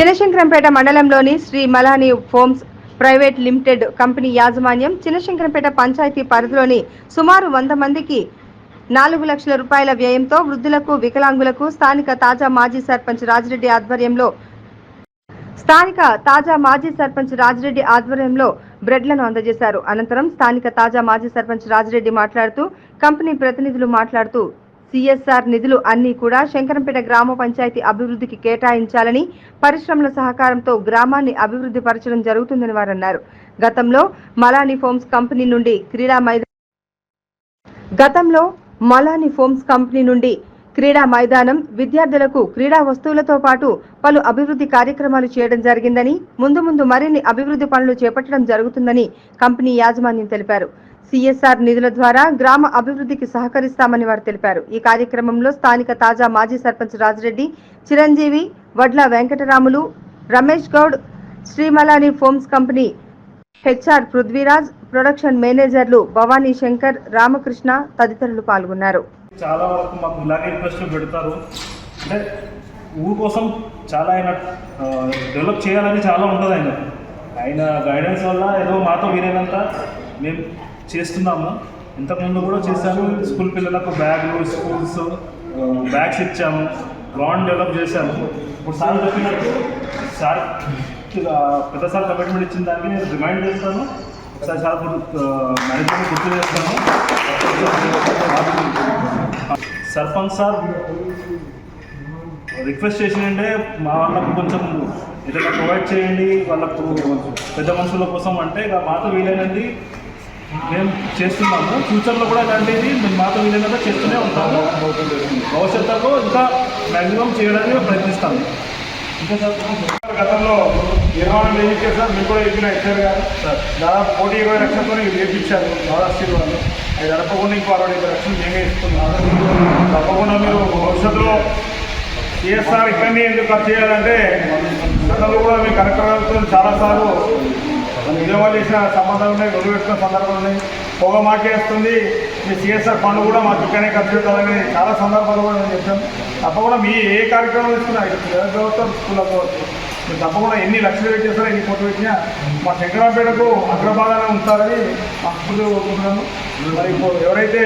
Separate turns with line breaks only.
చినశంకరంపేట మండలంలోని Sri Malani Foams private limited company యాజమాన్యం చినశంకరంపేట పంచాయతీ పరిధిలోని సుమారు వంద మందికి నాలుగు లక్షల రూపాయల వ్యయంతో వృద్ధులకు వికలాంగులకు స్థానిక తాజా మాజీ సర్పంచ్ రాజిరెడ్డి ఆధ్వర్యంలో స్థానిక తాజా మాజీ సర్పంచ్ రాజిరెడ్డి ఆధ్వర్యంలో బ్రెడ్లను అందజేశారు. అనంతరం స్థానిక తాజా మాజీ సర్పంచ్ రాజిరెడ్డి మాట్లాడుతూ కంపెనీ ప్రతినిధులు మాట్లాడుతూ సిఎస్ఆర్ నిధులు అన్నీ కూడా శంకరంపేట గ్రామ పంచాయతీ అభివృద్ధికి కేటాయించాలని పరిశ్రమల సహకారంతో గ్రామాన్ని అభివృద్ధి పరచడం జరుగుతుందని వారు అన్నారు గతంలో మలాని ఫోమ్స్ కంపెనీ నుండి క్రీడా మైదానం గతంలో మలాని ఫోమ్స్ కంపెనీ నుండి క్రీడా మైదానం విద్యార్థులకు క్రీడా వస్తువులతో పాటు పలు అభివృద్ధి కార్యక్రమాలు చేయడం జరిగిందని ముందు ముందు మరిన్ని అభివృద్ధి పనులు చేపట్టడం జరుగుతుందని కంపెనీ యాజమాన్యం తెలిపారు. సిఎస్ఆర్ నిధుల ద్వారా గ్రామ అభివృద్ధికి సహకరిస్తామని వారు తెలిపారు. ఈ కార్యక్రమంలో స్థానిక తాజా మాజీ sarpanch Rajireddy Chiranjeevi Vadla Venkataramulu Ramesh Goud Srimalani Foams company HR Prithviraj production మేనేజర్లు భవానీ శంకర్ రామకృష్ణ తదితరులు పాల్గొన్నారు.
చాలా వరకు మాకు ఇలాగే ఇంట్రెస్ట్ పెడతారు. అంటే ఊరు కోసం చాలా ఆయన డెవలప్ చేయాలని చాలా ఉండదు ఆయన. ఆయన గైడెన్స్ వల్ల ఏదో మాతో వీలైనంత మేము చేస్తున్నాము. ఇంతకుముందు కూడా చేశాము స్కూల్ పిల్లలకు బ్యాగులు స్కూల్స్ బ్యాగ్స్ ఇచ్చాము. గ్రౌండ్ డెవలప్ చేశాము. ఇప్పుడు సార్ చెప్పినట్టు సార్ పెద్ద సార్ కమిట్మెంట్ ఇచ్చిన దానికి నేను రిమైండ్ చేస్తాను. ఒకసారి సార్ మేనేజ్మెంట్ గుర్తు చేస్తాను. సర్పంచ్ సార్ రిక్వెస్ట్ చేసిందంటే మా వాళ్ళకు కొంచెం ఏదైనా ప్రొవైడ్ చేయండి. వాళ్ళకు పెద్ద మనుషుల కోసం అంటే ఇక మాతో వీలైనది. మేము చేస్తున్నాము. ఫ్యూచర్లో కూడా ఇలాంటిది మేము మాతో వీలైనంత చేస్తూనే ఉంటాము. భవిష్యత్తులో ఇంకా మ్యాక్సిమం చేయడానికి ప్రయత్నిస్తాము. ఇంకా సార్
గతంలో నిర్మాణం చేయించారు సార్ మీకు కూడా ఇచ్చిన ఇచ్చారు గారు
సార్.
దాదాపు కోటి ఇరవై లక్షలతో చేయించారు మహారాష్ట్ర వాళ్ళు అది నడపకుండా ఇంకో అరవై ఐదు లక్షలు మేమే ఇస్తున్నాం తప్పకుండా మీరు భవిష్యత్తులో సిఎస్ఆర్ ఇక్కడనే ఎందుకు ఖర్చు చేయాలంటే గతంలో కూడా మీ కలెక్టర్తో చాలాసార్లు నిజామాబాద్ చేసిన సంబంధాలు ఉన్నాయి గొడవ పెట్టుకున్న సందర్భాలు ఉన్నాయి. పొగ మాకేస్తుంది. మీ సిఎస్ఆర్ ఫండ్ కూడా మాకు ఇక్కడనే ఖర్చు పెట్టాలని చాలా సందర్భాలు కూడా నేను చెప్పాను. తప్పకుండా మీ ఏ కార్యక్రమం తీసుకున్నా ఇటు పిల్లలకు కావచ్చు కావచ్చు మీరు తప్పకుండా ఎన్ని లక్షలు పెట్టేస్తారో ఎన్ని కోట్లు పెట్టినా మా శంకరాపేటకు అగ్రభాగానే ఉంటారని మాకు కోరుకుంటున్నాను మరి ఇప్పుడు ఎవరైతే